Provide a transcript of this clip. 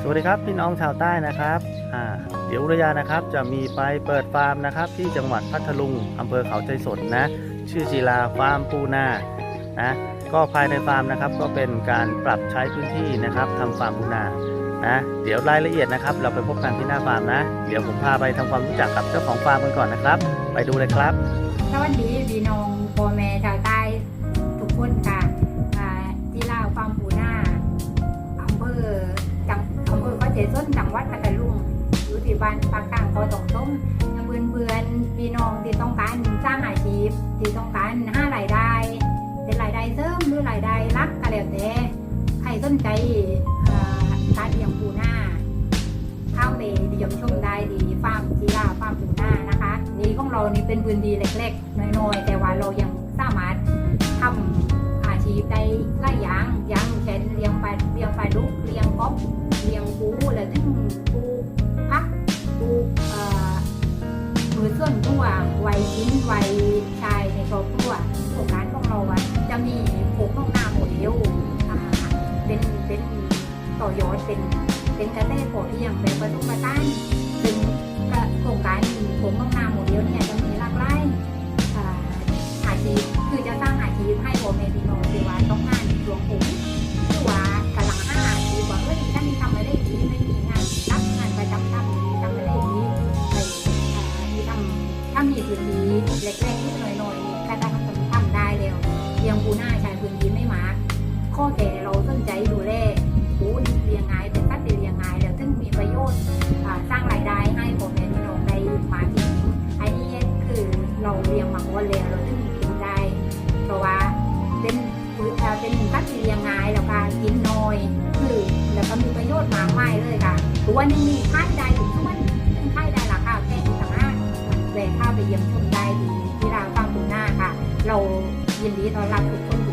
สวัสดีครับพี่น้องชาวใต้นะครับอ่าเดี๋ยวอุรยานะครับจะมีไปเปิดฟาร์มนะครับ ที่จังหวัดพัทลุงอำเภอเขาใจสนนะ ชื่อจีลาฟาร์มปูนานะก็ภายในฟาร์มนะครับก็เป็นการปรับใช้พื้นที่นะครับทำฟาร์มปูนานะเดี๋ยวรายละเอียดนะครับ เราไปพบกันที่หน้าฟาร์มนะ เดี๋ยวผมพาไปทำความรู้จักกับเจ้าของฟาร์มกันก่อนนะครับ ไปดูเลยครับ สวัสดีพี่น้องพ่อแม่ชาว จส้นจังหวัดพัทลุงอยู่ที่บ้านปากกลางคอตองต้มเพื่อนเพื่อนพี่น้องที่ต้องการสร้างอาชีพที่ต้องการห้ารายได้เป็นรายได้เสริมหรือรายได้หลักก็แล้วแต่ใครสนใจอ่าการเลี้ยงปูนาเข้าไปเยี่ยมชมได้ที่ฟาร์มจีราฟาร์มปูนานะคะนี่ของเรานี่เป็นพื้นที่เล็กๆน้อยๆแต่ว่าเรายังสามารถ วัวัยชิ้นวัยชายในครอบครัวโครงการของเราอะจะมีโขกน้องนาโมเดลเป็นเป็นต่อยอดเป็นเป็นกระแตโพอเที่ยงเป็นประตูประต้าน ข้อแก่เราสนใจดูแลปูนี่เลี้ยงไงเป็นสัตเลี้ยงไงแล้วซึ่งมีประโยชน์สร้างรายได้ให้พ่อแม่พี่น้องได้มาจริงๆอันนี้คือเราเลี้ยงมาก่อนแล้วเราถึงกินได้เพราะว่าเป็นปุ๋ยเอ่อเป็นสัตว์ที่เลี้ยงไงแล้วก็กินน้อยคือแล้วก็มีประโยชน์มากมายเลยค่ะตัวนี้มีค่ายได้ถึงทุกวันซึ่งค่ายได้ราคาแพงต่างหากแวะเข้าไปเยี่ยมชมได้ดีที่ร้านฟาร์มปูน่าค่ะ เรายินดีต้อนรับทุกคน